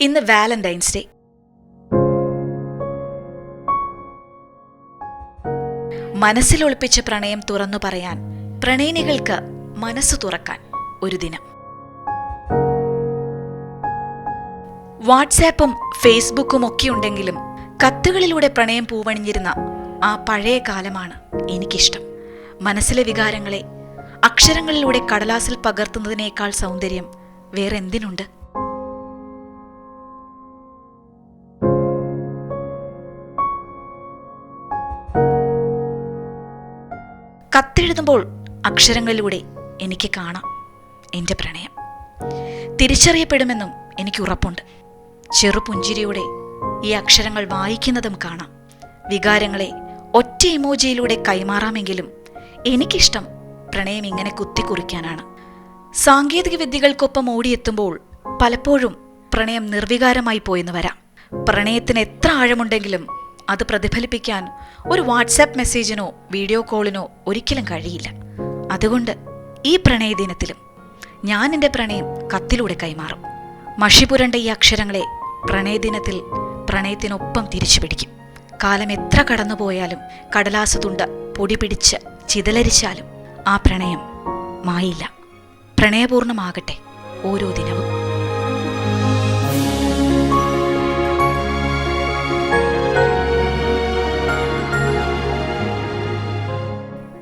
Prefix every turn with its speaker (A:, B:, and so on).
A: ഇന്ന് Valentine's day. മനസ്സിൽ ഒളിപ്പിച്ച പ്രണയം തുറന്നു പറയാൻ പ്രണയിനികൾക്ക് മനസ്സ് തുറക്കാൻ ഒരു ദിനം. വാട്സാപ്പും ഫേസ്ബുക്കും ഒക്കെ ഉണ്ടെങ്കിലും കത്തുകളിലൂടെ പ്രണയം പൂവണിഞ്ഞിരുന്ന ആ പഴയ കാലമാണ് എനിക്കിഷ്ടം. മനസ്സിലെ വികാരങ്ങളെ അക്ഷരങ്ങളിലൂടെ കടലാസിൽ പകർത്തുന്നതിനേക്കാൾ സൗന്ദര്യം വേറെന്തിനുണ്ട്? കത്തെഴുതുമ്പോൾ അക്ഷരങ്ങളിലൂടെ എനിക്ക് കാണാം എന്റെ പ്രണയം. തിരിച്ചറിയപ്പെടുമെന്നും എനിക്ക് ഉറപ്പുണ്ട്. ചെറുപുഞ്ചിരിയോടെ ഈ അക്ഷരങ്ങൾ വായിക്കുന്നതും കാണാം. വികാരങ്ങളെ ഒറ്റ ഇമോജിയിലൂടെ കൈമാറാമെങ്കിലും എനിക്കിഷ്ടം പ്രണയം ഇങ്ങനെ കുത്തിക്കുറിക്കാനാണ്. സാങ്കേതിക വിദ്യകൾക്കൊപ്പം ഓടിയെത്തുമ്പോൾ പലപ്പോഴും പ്രണയം നിർവികാരമായി പോയെന്ന് വരാം. പ്രണയത്തിന് എത്ര ആഴമുണ്ടെങ്കിലും അത് പ്രതിഫലിപ്പിക്കാൻ ഒരു വാട്സാപ്പ് മെസ്സേജിനോ വീഡിയോ കോളിനോ ഒരിക്കലും കഴിയില്ല. അതുകൊണ്ട് ഈ പ്രണയദിനത്തിലും ഞാൻ എന്റെ പ്രണയം കത്തിലൂടെ കൈമാറും. മഷിപുരണ്ട ഈ അക്ഷരങ്ങളെ പ്രണയദിനത്തിൽ പ്രണയത്തിനൊപ്പം തിരിച്ചു പിടിക്കും. കാലം എത്ര കടന്നുപോയാലും കടലാസ് തുണ്ട പൊടി പിടിച്ച് ചിതലരിച്ചാലും ആ പ്രണയം മായില്ല. പ്രണയപൂർണമാകട്ടെ ഓരോ ദിനവും.